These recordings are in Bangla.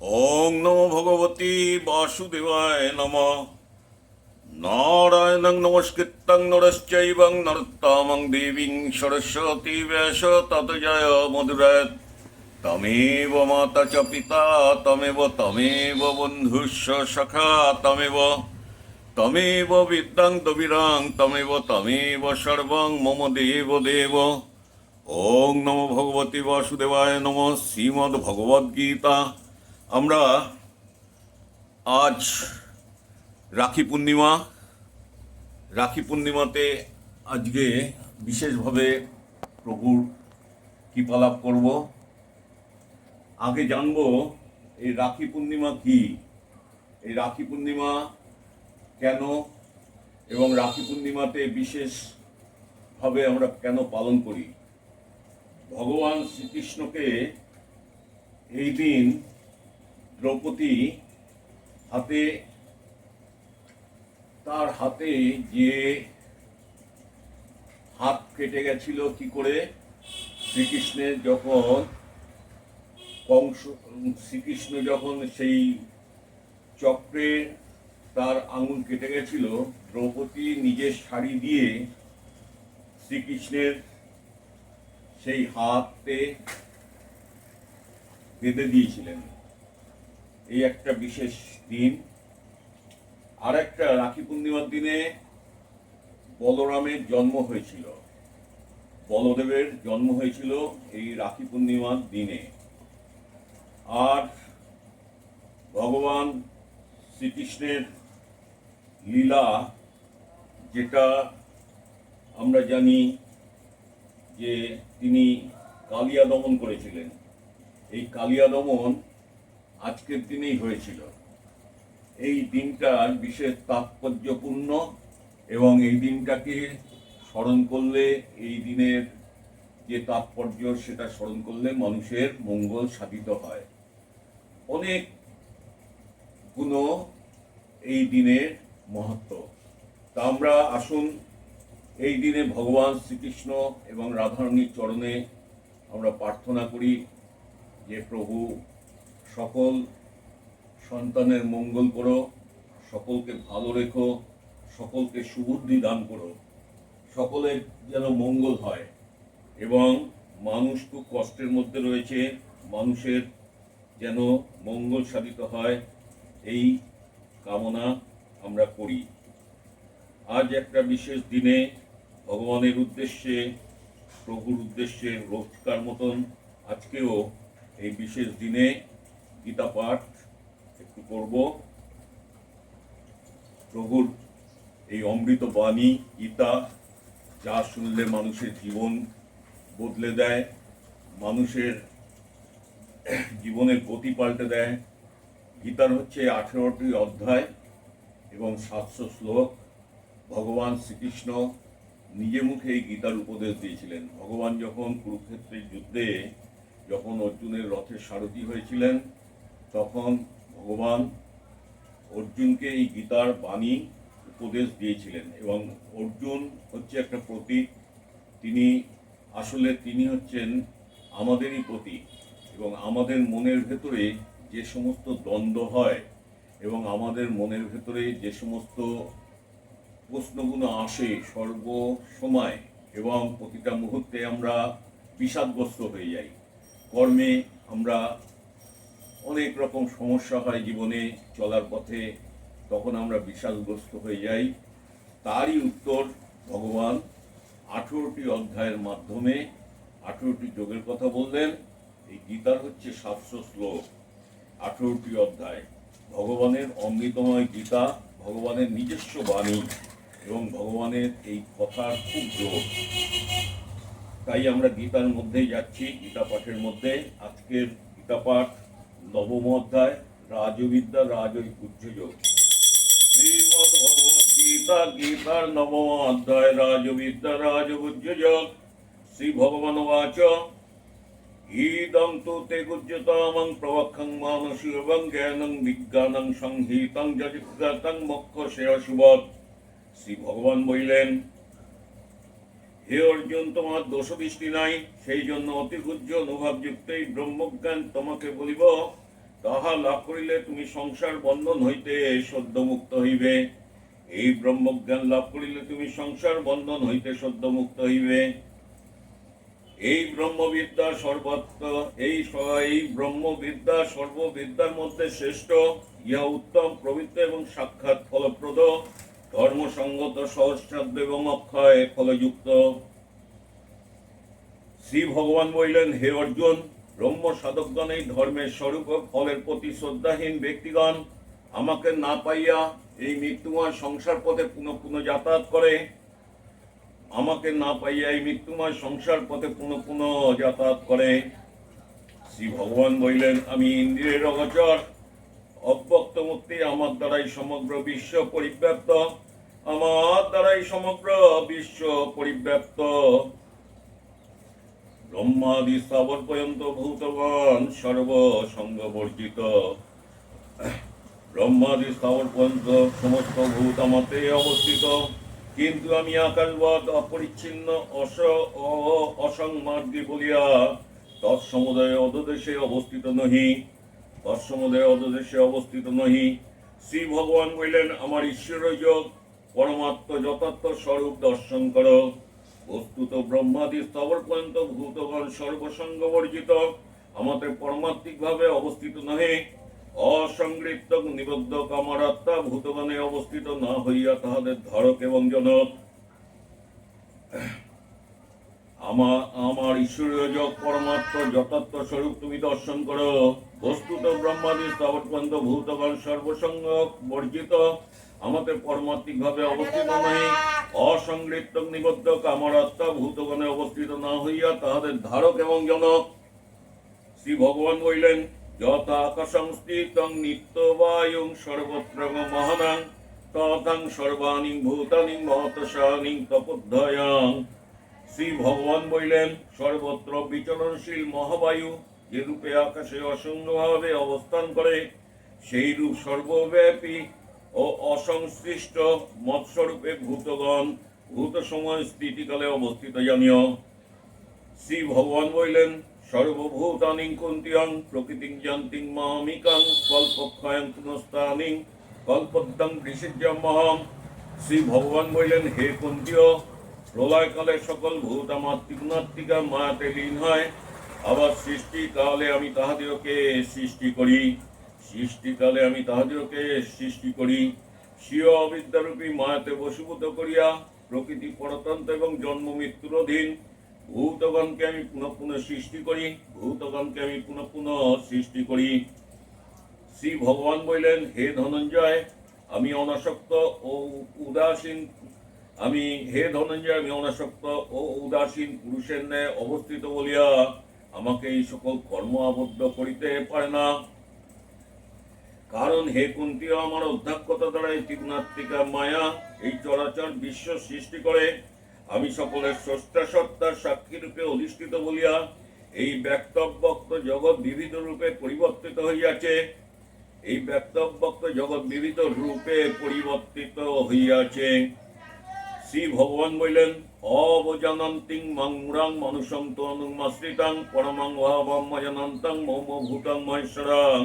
ওং নমো ভগবতী বাসুদেবায় নম। নারায়ণং নমস্কৃত্যং নরশ্চৈবং নরোত্তমং দেবীং সরস্বতী ব্যাস তত জয় মধুরায়। তমেব মাতা চ পিতা, তমেব তমেব বন্ধুস্য সখা, তমেব। তমেব বিদ্যাং তবিরাং, তমেব তমেব সর্বং মম দেব দেব। ওং নমো ভগবতী বাসুদেবায় নম। শ্রীমদ্ ভগবদ্গীতা। আমরা আজ রাখি পূর্ণিমা, রাখি পূর্ণিমাতে আজকে বিশেষভাবে প্রভুর কৃপালাভ করব। আগে জানব এই রাখি পূর্ণিমা কি? এই রাখি পূর্ণিমা কেন এবং রাখি পূর্ণিমাতে বিশেষভাবে আমরা কেন পালন করি? ভগবান শ্রীকৃষ্ণকে এই দিন দ্রৌপদী হাতে, তার হাতে যে হাত কেটে গেছিল কি করে? শ্রীকৃষ্ণের যখন কংস, শ্রীকৃষ্ণ যখন সেই চক্রে তার আঙুল কেটে গেছিল, দ্রৌপদী নিজের শাড়ি দিয়ে শ্রীকৃষ্ণের সেই হাতে বেঁধে দিয়েছিলেন। এই একটা বিশেষ দিন। আর একটা রাখি পূর্ণিমার দিনে বলরামের জন্ম হয়েছিল। বলদেবের জন্ম হয়েছিল এই রাখি পূর্ণিমার দিনে। আর ভগবান শ্রীকৃষ্ণের লীলা যেটা আমরা জানি যে তিনি কালিয়া দমন করেছিলেন। এই কালিয়া দমন আজকের দিনেই হয়েছিল। এই দিনটা বিশেষ তাৎপর্যপূর্ণ এবং এই দিনটাকে স্মরণ করলে, এই দিনের যে তাৎপর্য সেটা স্মরণ করলে মানুষের মঙ্গল সাধিত হয়। অনেক গুণ এই দিনের মহত্ব। তা আমরা আসুন, এই দিনে ভগবান শ্রীকৃষ্ণ এবং রাধারণীর চরণে আমরা প্রার্থনা করি যে প্রভু সকল সন্তানের মঙ্গল করো, সকলকে ভালো রেখো, সকলকে সুবুদ্ধি দান করো। সকলের যেন মঙ্গল হয় এবং মানুষ খুব কষ্টের মধ্যে রয়েছে, মানুষের যেন মঙ্গল সাধিত হয়, এই কামনা আমরা করি। আজ একটা বিশেষ দিনে ভগবানের উদ্দেশ্যে, প্রভুর উদ্দেশ্যে রোজকার মতন আজকেও এই বিশেষ দিনে গীতা পাঠ একটু করব। প্রভুর এই অমৃত বাণী গীতা যা শুনলে মানুষের জীবন বদলে দেয়, মানুষের জীবনের গতি পাল্টে দেয়। গীতার হচ্ছে আঠেরোটি অধ্যায় এবং সাতশো শ্লোক। ভগবান শ্রীকৃষ্ণ নিজে মুখে এই গীতার উপদেশ দিয়েছিলেন। ভগবান যখন কুরুক্ষেত্রের যুদ্ধে যখন অর্জুনের রথের সারথি হয়েছিলেন তখন ভগবান অর্জুনকে এই গীতার বাণী উপদেশ দিয়েছিলেন এবং অর্জুন হচ্ছে একটা প্রতীক। তিনি আসলে তিনি হচ্ছেন আমাদেরই প্রতীক এবং আমাদের মনের ভেতরে যে সমস্ত দ্বন্দ্ব হয় এবং আমাদের মনের ভেতরে যে সমস্ত প্রশ্নগুলো আসে সর্ব সময় এবং প্রতিটা মুহূর্তে আমরা বিষাদগ্রস্ত হয়ে যাই। কর্মে আমরা অনেক রকম সমস্যা হয় জীবনে চলার পথে, তখন আমরা বিশালগ্রস্ত হয়ে যাই। তারই উত্তর ভগবান আঠেরোটি অধ্যায়ের মাধ্যমে আঠেরোটি যোগের কথা বললেন। এই গীতার হচ্ছে সাতশো শ্লোক, আঠেরোটি অধ্যায়। ভগবানের অমৃতময় গীতা, ভগবানের নিজস্ব বাণী এবং ভগবানের এই কথার খুব জোর। তাই আমরা গীতার মধ্যেই যাচ্ছি, গীতা পাঠের মধ্যে। আজকের গীতা পাঠ নবম অধ্যায় রাজবিদ্যা রাজ উজ্জযোগ শ্রীমদ ভগবদ গীতা গীতার নবম অধ্যায় রাজবিদ্যা রাজ উজ্জযোগ শ্রী ভগবান বাচ ইদং তু তে গুজ্যতামং প্রবক্ষং মানসী এবং জ্ঞানং বিজ্ঞানং সংহিতং যজিজ্ঞাতং মক্ষ শ্রেয় সুবদ শ্রী ভগবান বললেন হে অর্জুন, তোমার দোষ দৃষ্টি নাই, সেই জন্য অতি গুজ্জ অনুভবযুক্ত এই ব্রহ্মজ্ঞান তোমাকে বলিব, তাহা লাভ করিলে তুমি সংসার বন্ধন হইতে সদ্য মুক্ত হইবে। এই ব্রহ্মজ্ঞান লাভ করিলে তুমি সংসার বন্ধন হইতে সদ্য মুক্ত হইবে। এই ব্রহ্মবিদ্যা সর্বত্র, এই এই ব্রহ্মবিদ্যা সর্ববিদ্যার মধ্যে শ্রেষ্ঠ, ইহা উত্তম, প্রবৃত্ত এবং সাক্ষাৎ ফলপ্রদ। ধর্মসঙ্গত সহস্রাব্দ এবং অক্ষয় ফলযুক্ত। শ্রী ভগবান বললেন, হে অর্জুন, ব্রহ্ম সাধকগণ এই ধর্মের স্বরূপ ফলের প্রতি শ্রদ্ধাহীন ব্যক্তিগণ আমাকে না পাইয়া এই মৃত্যুময় সংসার পথে পুনঃ পুনঃ যাতায়াত করে। আমাকে না পাইয়া এই মৃত্যুময় সংসার পথে পুনঃ পুনঃ যাতায়াত করে। শ্রী ভগবান বললেন, আমি ইন্দ্রিয়ের অগচর অব্যক্ত মূর্তি আমার দ্বারাই সমগ্র বিশ্ব পরিব্যাপ্ত। আমার দ্বারাই সমগ্র বিশ্ব পরিব্যাপ্ত। ব্রহ্মাদি স্থাবর পর্যন্ত ভূতগণ সর্বসঙ্গ বর্জিত ব্রহ্মাদি স্থাবর পর্যন্ত সমস্ত ভূত আমাতে অবস্থিত। কিন্তু আমি আকাশবৎ অপরিচ্ছিন্ন, অস অসংমার্গী বলিয়া তৎসমুদয় অধদেশে অবস্থিত নহি। তৎসমুদয় অধদেশে অবস্থিত নহি। শ্রী ভগবান বললেন, আমার ঈশ্বর যোগ, পরমাত্ম যথার্থ স্বরূপ দর্শন করো। বস্তুত ব্রহ্মাদি স্তবর পর্যন্ত ভূতগণ সর্বসঙ্গ বর্জিত। আমাদের পরমাত্মিক ভাবে অবস্থিত নহে। অসংগৃপ্ত নিবদ্ধ কামারাত্মা ভূতগণে অবস্থিত না হইয়া তাহাদের ধরক এবং জনক। আমার আমার ঈশ্বরীয় যোগ যথার্থ স্বরূপ তুমি দর্শন করো। বস্তুত ব্রহ্মাদি স্তবর ভূতগণ সর্বসঙ্গ বর্জিত। আমাদের পরমাত্মিক ভাবে অবস্থিত নয় অসংগৃপ্ত নিবদ্ধ কামরাত্মা ভূতগণে অবস্থিত না হইয়া তাহাদের ধারক এবং জনক। শ্রী ভগবান বললেন যথা আকাশং স্থিতং নিত্যবায়ুং সর্বত্র মহানাং, তথাং সর্বাণি ভূতানি মহতসানি তপোধ্যায়াং। শ্রী ভগবান বললেন, সর্বত্র বিচরণশীল মহাবায়ু যে রূপে আকাশে অসংগভাবে অবস্থান করে, সেই রূপ সর্বব্যাপী ও অসংশ্লিষ্ট মৎস্বরূপে ভূতগণ ভূত সময় স্থিতিকালে অবস্থিত, জানিও। শ্রী ভগবান বললেন, সর্বভূতানিং কুন্তিয়াং প্রকৃতিং জান্তিং মামিকাং কল্পক্ষয়ং পুনস্তানিং কল্পদ্যং ঋষিজ্যমহম শ্রী ভগবান বললেন, হে কুন্তীয় প্রলয়কালে সকল ভূত আমার ত্রিগুণাত্মিকা মায়াতে লীন হয়। আবার সৃষ্টিকালে আমি তাহাদিওকে সৃষ্টি করি। সৃষ্টিকালে আমি তাহাদিওকে সৃষ্টি করি। স্বীয় অবিদ্যারূপী মায়াতে বশীভূত করিয়া প্রকৃতি পরতন্ত্র এবং জন্ম মৃত্যুর অধীন ভূতগণকে আমি পুনঃ পুনঃ সৃষ্টি করি। ভূতগণকে আমি পুনঃ পুনঃ সৃষ্টি করি। শ্রী ভগবান বললেন, হে ধনঞ্জয়, আমি অনাসক্ত ও উদাসীন আমি হে ধনঞ্জয় আমি ও উদাসীন পুরুষের ন্যায় অবস্থিত বলিয়া আমাকে এই সকল কর্ম আবদ্ধ করিতে পারে না। কারণ হে কুন্তীয়, আমার অধ্যক্ষতা দ্বারা এই ত্রিগুণাত্মিকা মায়া, এই চরাচর বিশ্ব সৃষ্টি করে। আমি সকলের স্রষ্টা সত্তার সাক্ষী রূপে অধিষ্ঠিত বলিয়া এই ব্যক্তব্যক্ত জগৎ বিবিধ রূপে পরিবর্তিত হইয়াছে। এই ব্যক্তব্যক্ত জগৎ বিবিধ রূপে পরিবর্তিত হইয়াছে। শ্রী ভগবান বললেন, অবজানন্তিং মংরাং মনুষং তনুমাশ্রিতাং পরমাং ভাবম মজনন্তং মম ভূতং মহেশ্বরাং।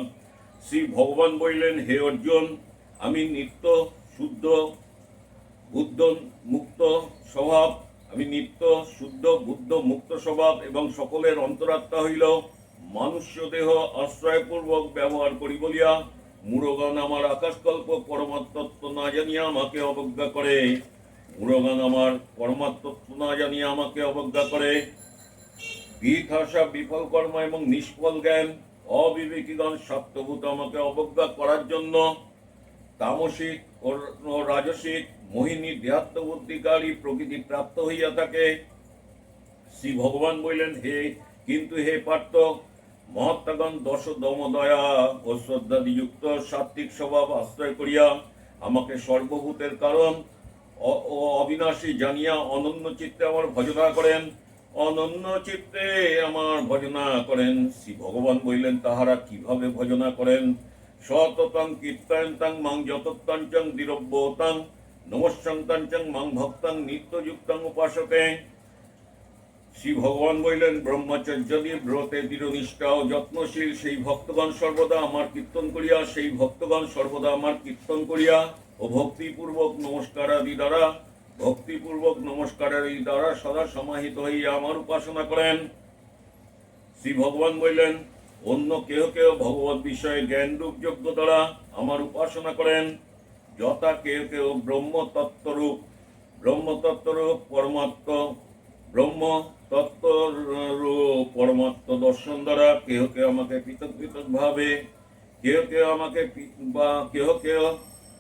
শ্রী ভগবান বললেন, হে অর্জুন, আমি নিত্য শুদ্ধ বুদ্ধ মুক্ত স্বভাব, আমি নিত্য শুদ্ধ বুদ্ধ মুক্ত স্বভাব এবং সকলের অন্তরাত্মা হইল মনুষ্য দেহ আশ্রয়পূর্বক ব্যবহার করি বলিয়া মুরগান আমার আকাশকল্প পরমাত্মত্ব না জানিয়া আমাকে অবজ্ঞা করে। মুরগান আমার পরমাত্মত্ব না জানিয়া আমাকে অবজ্ঞা করে। বিথাসা বিফল কর্ম এবং নিষ্ফল জ্ঞান অবিবেকীগণ সত্যভূত আমাকে অবজ্ঞা করার জন্য তামসিক ও রাজসিক, মোহিনী দেহাত্ম বুদ্ধিকারী প্রকৃতি প্রাপ্ত হইয়া থাকে। শ্রী ভগবান বললেন, হে, কিন্তু হে পার্থ মহাত্মাগণ দশ দম দয়া ও শ্রদ্ধাদিযুক্ত সাত্বিক স্বভাব আশ্রয় করিয়া আমাকে সর্বভূতের কারণ ও অবিনাশী জানিয়া অনন্য চিত্তে আমার ভজনা করেন। অনন্য চিত্তে আমার ভজনা করেন। শ্রী ভগবান বললেন, তাহারা কীভাবে ভজনা করেন? সততং কীর্তয়ন্তাং মাং যতত্তাঞ্চং দিরব্যতাং নমস্যন্তাঞ্চং মাং ভক্তাং নিত্যযুক্তাং উপাসতে শ্রী ভগবান বললেন ব্রহ্মচর্য দিয়ে ব্রতে দৃঢ়নিষ্ঠা ও যত্নশীল। সেই ভক্তগণ সর্বদা আমার কীর্তন করিয়া, সেই ভক্তগণ সর্বদা আমার কীর্তন করিয়া ও ভক্তিপূর্বক নমস্কার আদি দ্বারা, ভক্তিপূর্বক নমস্কার আদি দ্বারা সদা সমাহিত হইয়া আমার উপাসনা করেন। শ্রী ভগবান বললেন, অন্য কেউ কেউ ভগবত বিষয়ে জ্ঞানরূপ যোগ্য দ্বারা আমার উপাসনা করেন, যথা কেউ কেউ ব্রহ্ম তত্ত্বরূপ ব্রহ্ম পরমাত্ম ব্রহ্ম পরমাত্ম দর্শন দ্বারা কেহ কেউ আমাকে পৃথক পৃথক ভাবে কেউ কেউ আমাকে বা কেহ কেউ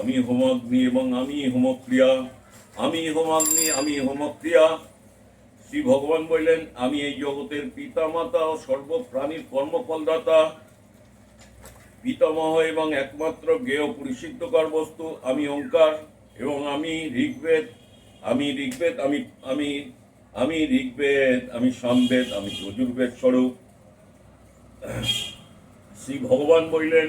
আমি হোমাগ্নি এবং আমি হোমক্রিয়া। আমি হোমাগ্নি, আমি হোমক্রিয়া। শ্রী ভগবান বললেন, আমি এই জগতের পিতা মাতা ও সর্বপ্রাণীর কর্মফলদাতা। পিতামহ এবং একমাত্র জ্ঞেয় পরিসিদ্ধকর বস্তু, আমি ওঙ্কার এবং আমি ঋগ্বেদ। আমি ঋগ্বেদ, আমি আমি আমি ঋগ্বেদ, আমি সামবেদ, আমি যজুর্বেদ স্বরূপ। শ্রী ভগবান বললেন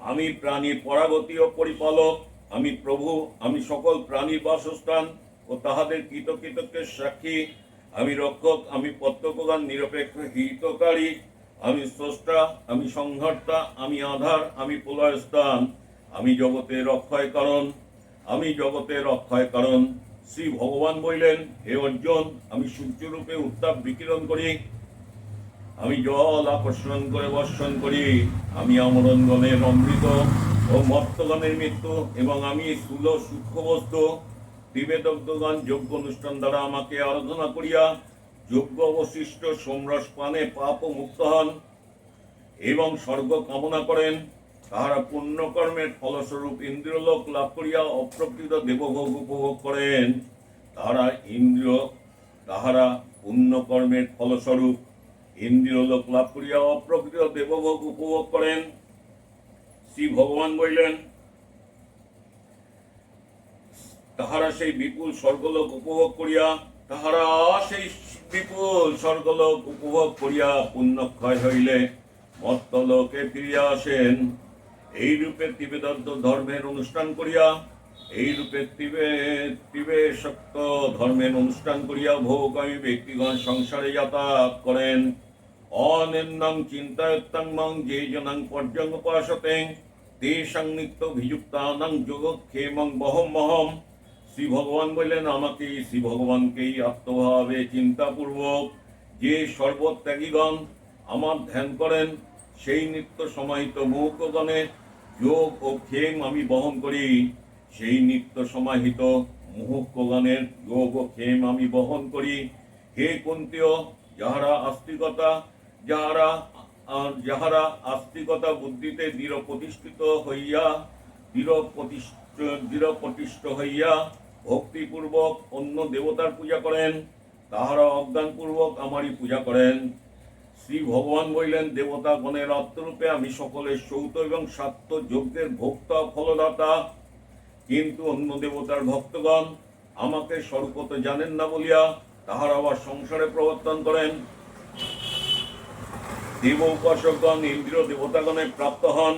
আমি প্রাণীর পরাগতি ও পরিপালক, আমি প্রভু, আমি সকল প্রাণীর বাসস্থান ও তাহাদের কৃতকৃতজ্ঞের সাক্ষী। আমি রক্ষক, আমি প্রত্যক্ষগান নিরপেক্ষ হিতকারী। আমি স্রষ্টা, আমি সংহর্তা, আমি আধার, আমি প্রলয় স্থান। আমি জগতে অক্ষয় কারণ, আমি জগতে অক্ষয় কারণ। শ্রী ভগবান বললেন, হে অর্জুন, আমি সূর্যরূপে উত্তাপ বিকিরণ করি। আমি জল আকর্ষণ করে বর্ষণ করি। আমি আমরণগণের অমৃত ও মর্তগণের মৃত্যু এবং আমি স্থূল সূক্ষ্ম বস্তু দিবেদগ্ধগণ যোগ্য অনুষ্ঠান দ্বারা আমাকে আরাধনা করিয়া যোগ্য অবশিষ্ট সোমরস পানে পাপ ও মুক্ত হন এবং স্বর্গ কামনা করেন। তাহারা পুণ্যকর্মের ফলস্বরূপ ইন্দ্রিয়লোক লাভ করিয়া অপ্রকৃত দেবভোগ উপভোগ করেন। তাহারা ইন্দ্রিয় তাহারা পুণ্যকর্মের ফলস্বরূপ ইন্দ্রিয় লোক লাভ করিয়া অপ্রকৃত দেবভোগ উপভোগ করেন। শ্রী ভগবান বললেন, তাহারা সেই বিপুল স্বর্গলোক উপভোগ করিয়া, তাহারা সেই বিপুল স্বর্গলোক উপভোগ করিয়া পুণ্যক্ষয় হইলে মর্তলোকে ফিরিয়া আসেন। এই রূপে তিবেদন্ত ধর্মের অনুষ্ঠান করিয়া, এই রূপে তিবে তিবে শক্ত ধর্মের অনুষ্ঠান করিয়া ভোগামী ব্যক্তিগণ সংসারে যাতায়াত করেন। অনিন্নং চিন্তায়ত্তং মং যে জনাং পর্যঙ্গ উপাসতে। তে সংনিত্য ভিযুক্তানাং যোগক্ষেমং বহম মহম শ্রী ভগবান বললেন, আমাকে শ্রী ভগবানকেই আত্মভাবে চিন্তাপূর্বক যে সর্বত্যাগীগণ আমার ধ্যান করেন, সেই নিত্য সমাহিত মুহূর্তগণের যোগ ও ক্ষেম আমি বহন করি। সেই নিত্য সমাহিত মুহূর্তগণের যোগ ও ক্ষেম আমি বহন করি। হে কুন্তীয়, যাহারা আস্তিকতা যাহারা যাহারা আস্তিকতা বুদ্ধিতে দৃঢ় প্রতিষ্ঠিত হইয়া দৃঢ় প্রতিষ্ঠ দৃঢ় প্রতিষ্ঠ হইয়া ভক্তিপূর্বক অন্য দেবতার পূজা করেন, তাহারা অজ্ঞানপূর্বক আমারই পূজা করেন। শ্রী ভগবান বললেন, দেবতা গণের অর্থরূপে আমি সকলের সৌত এবং সাত্য যজ্ঞের ভোক্তা, ফলদাতা। কিন্তু অন্য দেবতার ভক্তগণ আমাকে স্বরূপত জানেন না বলিয়া তাহারা আবার সংসারে প্রবর্তন করেন। দেব উপাসকগণ ইন্দ্র দেবতাগণে প্রাপ্ত হন।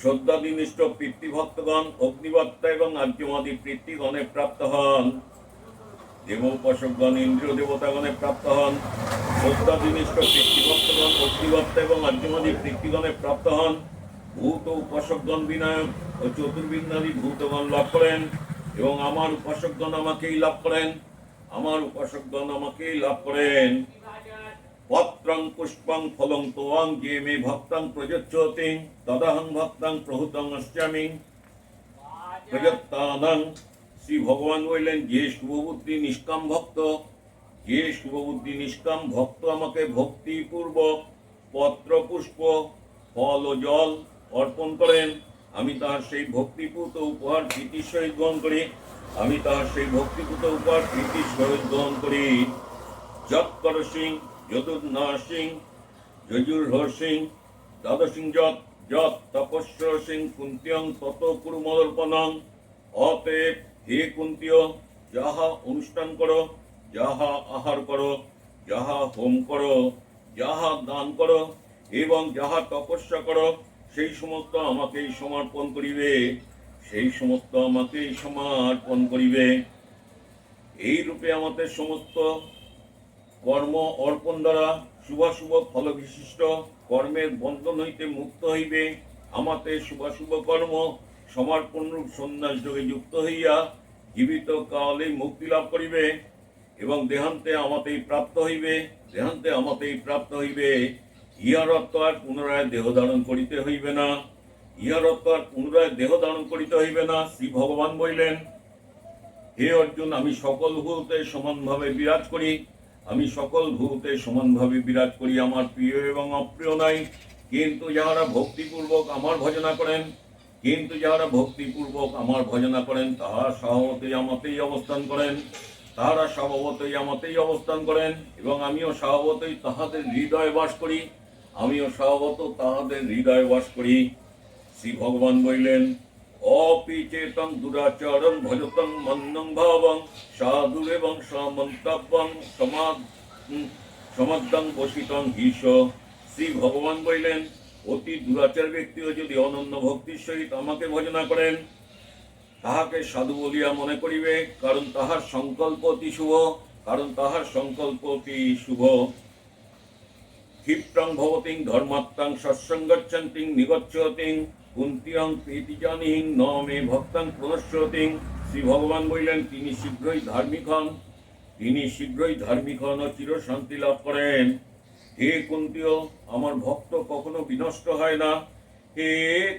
শ্রদ্ধাদিনিষ্ঠ পিতৃভক্তগণ অগ্নিবত্তা এবং আর্যমাদি পিতৃগণে প্রাপ্ত হন। দেব উপাসকগণ ইন্দ্র দেবতাগণে প্রাপ্ত হন। শ্রদ্ধাদিনিষ্ঠ পিতৃভক্তগণ অগ্নিবত্তা এবং আর্যমাদি পিতৃগণে প্রাপ্ত হন। ভূত উপাসকগণ বিনায়ক ও চতুর্বিন্দাদি ভূতগণ লাভ করেন এবং আমার উপাসকগণ আমাকেই লাভ করেন। আমার উপাসকগণ আমাকেই লাভ করেন। পত্রং পুষ্পং ফলং তোয়াং যে মে ভক্তাং প্রযচ্ছতি, তদহং ভক্তাং প্রহুতং অশ্চামি প্রযত্তানাং শ্রী ভগবান বললেন, যে শুভবুদ্ধি নিষ্কাম ভক্ত, যে শুভবুদ্ধি নিষ্কাম ভক্ত আমাকে ভক্তিপূর্বক পত্র, পুষ্প, ফল ও জল অর্পণ করেন। আমি তাহার সেই ভক্তিপূত উপহার প্রীতির সহিত গ্রহণ করি। আমি তাহার সেই ভক্তিপূত উপহার প্রীতির সহিত গ্রহণ করি। যৎকর সিং যদুর্না সিং যজুর্হর সিং, দ্বাদশিং যৎ যৎ তপস্য সিং, কুন্তিয়ং তত কুরুমদর্পণং অতএব হে কুন্তীয়, যাহা অনুষ্ঠান করো, যাহা আহার করো, যাহা হোম করো, যাহা দান করো, এবং যাহা তপস্যা করো, সেই সমস্ত আমাকেই সমর্পণ করিবে। সেই সমস্ত আমাকেই সমর্পণ করিবে। এই রূপে আমাদের সমস্ত কর্ম অর্পণ দ্বারা শুভাশুভ ফল বিশিষ্ট কর্মের বন্ধন হইতে মুক্ত হইবে। আমাতে শুভাশুভ কর্ম সমর্পণ রূপ সন্ন্যাস যোগে যুক্ত হইয়া জীবিত কালে মুক্তি লাভ করিবে এবং দেহান্তে আমাতেই প্রাপ্ত হইবে, দেহান্তে আমাতেই প্রাপ্ত হইবে। ইহার অর্থ আর পুনরায় দেহ ধারণ করিতে হইবে না। ইহার অর্থ আর পুনরায় দেহ ধারণ করিতে হইবে না, শ্রী ভগবান বলিলেন, হে অর্জুন, আমি সকল ভূতে সমানভাবে বিরাজ করি। আমি সকল ভূতে সমানভাবে বিরাজ করি আমার প্রিয় এবং অপ্রিয় নাই। কিন্তু যাহারা ভক্তিপূর্বক আমার ভজনা করেন, কিন্তু যাহারা ভক্তিপূর্বক আমার ভজনা করেন, তাহারা স্বভাবতই আমাতেই অবস্থান করেন। তাহারা স্বভাবতই আমাতেই অবস্থান করেন এবং আমিও স্বভাবতই তাহাদের হৃদয়ে বাস করি। আমিও স্বভাবত তাহাদের হৃদয়ে বাস করি। শ্রী ভগবান বললেন অপিচেতং দুরাচরং ভজতং মন্দং ভাবং সাধুরেবং সমন্তব্যং সমাদ উম, সমাদ্যং বসিতং হিস শ্রী ভগবান বললেন অতি দুরাচার ব্যক্তিও যদি অনন্য ভক্তির সহিত আমাকে ভজনা করেন তাহাকে সাধু বলিয়া মনে করিবে কারণ তাহার সংকল্প অতি শুভ কারণ তাহার সংকল্প অতি শুভ। ক্ষিপ্রং ভবতিং ধর্মাত্মাং সৎসঙ্গচ্ছন্তিং নিগচ্ছতিং কুন্তিয়াং প্রীতিজানিহীন ন মে ভক্তাং প্রণশ্যতিং শ্রী ভগবান বললেন, তিনি শীঘ্রই ধার্মিক হন তিনি শীঘ্রই ধার্মিক হন ও চির শান্তি লাভ করেন। হে কুন্তীয়, আমার ভক্ত কখনো বিনষ্ট হয় না। হে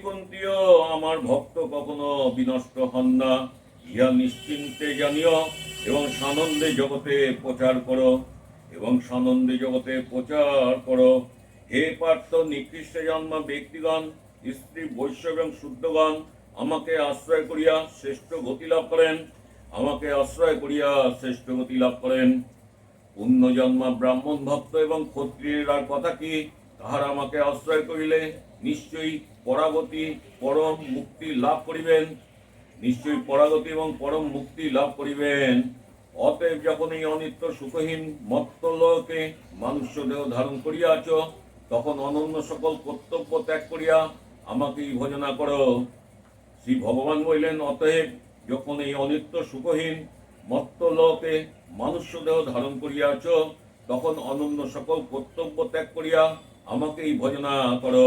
কুন্তীয়, আমার ভক্ত কখনো বিনষ্ট হন না। ইহা নিশ্চিন্তে জানিও এবং সানন্দে জগতে প্রচার করো এবং সানন্দে জগতে প্রচার করো। হে পার্থ, নিকৃষ্ট জন্ম ব্যক্তিগণ স্ত্রী বৈশ্য এবং শুদ্ধগণ আমাকে আশ্রয় করিয়া শ্রেষ্ঠ গতি লাভ করেন, আমাকে আশ্রয় করিয়া শ্রেষ্ঠ গতি লাভ করেন। পুণ্য জন্মা ব্রাহ্মণ ভক্ত এবং ক্ষত্রিয়ের কথা কি? তাহারা আমাকে আশ্রয় করিলে নিশ্চয়ই পরাগতি, পরম মুক্তি লাভ করিবেন। নিশ্চয়ই পরাগতি এবং পরম মুক্তি লাভ করিবেন। অতএব যখন এই অনিত্য সুখহীন মত্তলোকে মানুষ্য দেহ ধারণ করিয়াছ, তখন অনন্য সকল কর্তব্য ত্যাগ করিয়া আমাকেই ভজনা করো। শ্রী ভগবান বললেন, অতএব যখন এই অনিত্য সুখহীন মত্তলোকে মানুষ্য দেহ ধারণ করিয়াছ, তখন অনন্য সকল কর্তব্য ত্যাগ করিয়া আমাকেই ভজনা করো।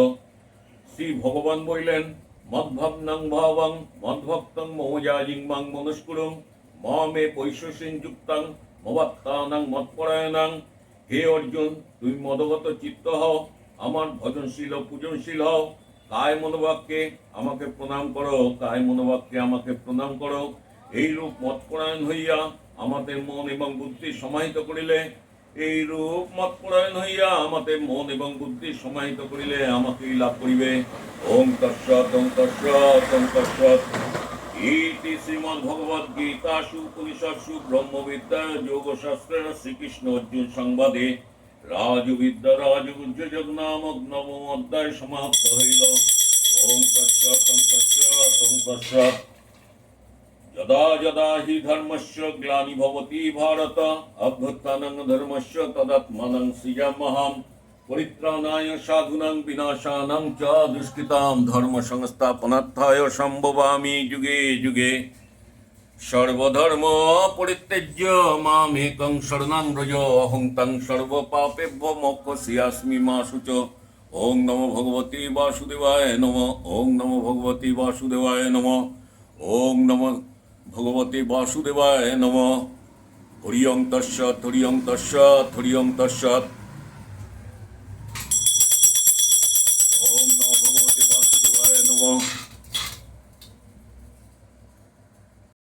শ্রী ভগবান বললেন, মদ্ভাবনাং ভাবং, মদ্ভক্তং মমজা জিংবাং মনস্কুরং মমে পৈশ্বসীন যুক্তাং মবাত্তানাং মৎপরায়ণাং। হে অর্জুন, তুমি মদগত চিত্ত হও, আমার ভজনশীল ও পূজনশীল হও কায় মনোবাক্যে আমাকে প্রণাম করো কায় মনোবাক্যে আমাকে প্রণাম করো। এই রূপ মৎপরায়ণ হইয়া আমাদের মন এবং বুদ্ধি সমাহিত করিলে এই রূপ মতপরায়ণ হইয়া আমাদের মন এবং বুদ্ধি সমাহিত করিলে আমাকেই লাভ করিবে। ওম তৎসৎ, ওম ইতি শ্রীমদ্ ভগবদ গীতাসু উপনিষৎসু ব্রহ্মবিদ্যা যোগশাস্ত্রের শ্রীকৃষ্ণ অর্জুন সংবাদে। রাজবিদ্যা রাজগুজ্জ যোগ নামক নবম অধ্যায় সমাপ্ত হইল। ওম তৎসৎ যদা যদা হি ধর্মস্য গ্লানি ভবতি ভারত, অভ্যুত্থানং ধর্মস্য তদাত্মানং সৃজামহাম পরিত্রাণায় সাধুনাং বিনাশানাং চ দুষ্কৃতাম ধর্ম সংস্থাপনার্থায় সম্ভবামি যুগে যুগে। সর্বধর্ম পরিত্যজ্য মামেকং শরণাং ব্রজ অহং তং সর্বপাপেভ্য মোক্ষস্যাস্মি মা শুচ ওং নমো ভগবতী বাসুদেবায় নম। ওং নমো ভগবতী বাসুদেবায় নম। ওং নমো ভগবতী বাসুদেবায় নম। হরিয়ং তস্যৎ হরিয়ং তস্যৎ হরিয়ং তস্যৎ ওং নমো ভগবতী বাসুদেবায় নম।